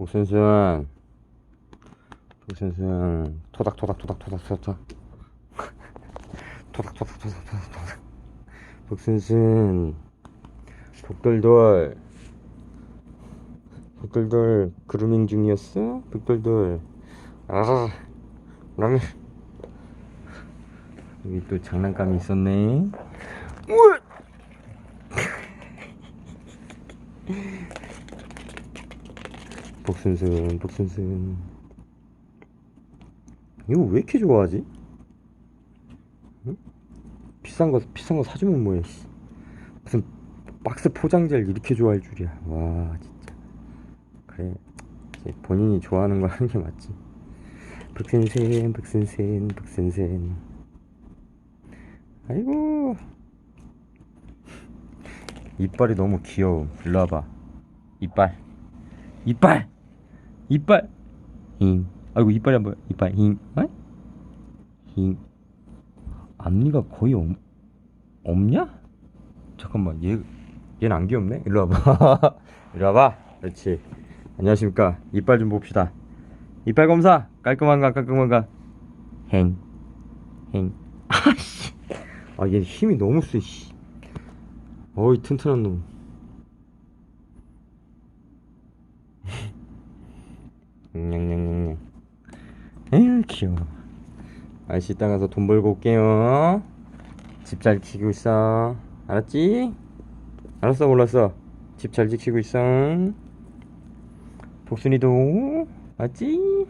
복순순. 복순순. 토닥토닥 토닥 토닥 토닥 토닥. 토닥 토닥 토닥 토닥 토닥 복순순. 복돌돌. 복돌돌 그루밍 중이었어? 복돌돌. 아 라면 여기 또 장난감이 있었네! 복순순 복순순. 이거 왜 이렇게 좋아하지? 응? 비싼 거 비싼 거 사주면 뭐해 씨. 무슨 박스 포장재를 이렇게 좋아할 줄이야. 와 진짜. 그래. 본인이 좋아하는 거 하는 게 맞지. 복순순 복순순 복순순. 아이고. 이빨이 너무 귀여워 일로 와봐. 이빨 이빨. 이빨. 힝. 아이고 이빨이 안 보여. 이빨. 힝. 어? 힝. 앞니가 거의 없, 없냐? 잠깐만 얘 얘는 안 귀엽네? 일로 와봐. 일로 와봐. 그렇지. 안녕하십니까. 이빨 좀 봅시다. 이빨 검사! 깔끔한가 깔끔한가 행 행 아씨. 아 얘 힘이 너무 세 씨. 어이 튼튼한 놈 냥냥냥냥 에휴 귀여워. 아저씨 이따 가서 돈 벌고 올게요. 집 잘 지키고 있어. 알았지? 알았어 몰랐어. 집 잘 지키고 있어. 복순이도. 알았지?